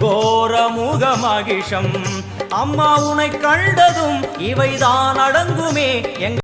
கோரமுக மகிஷம் அம்மா உனை கண்டதும் இவைதான் அடங்குமே. எங்க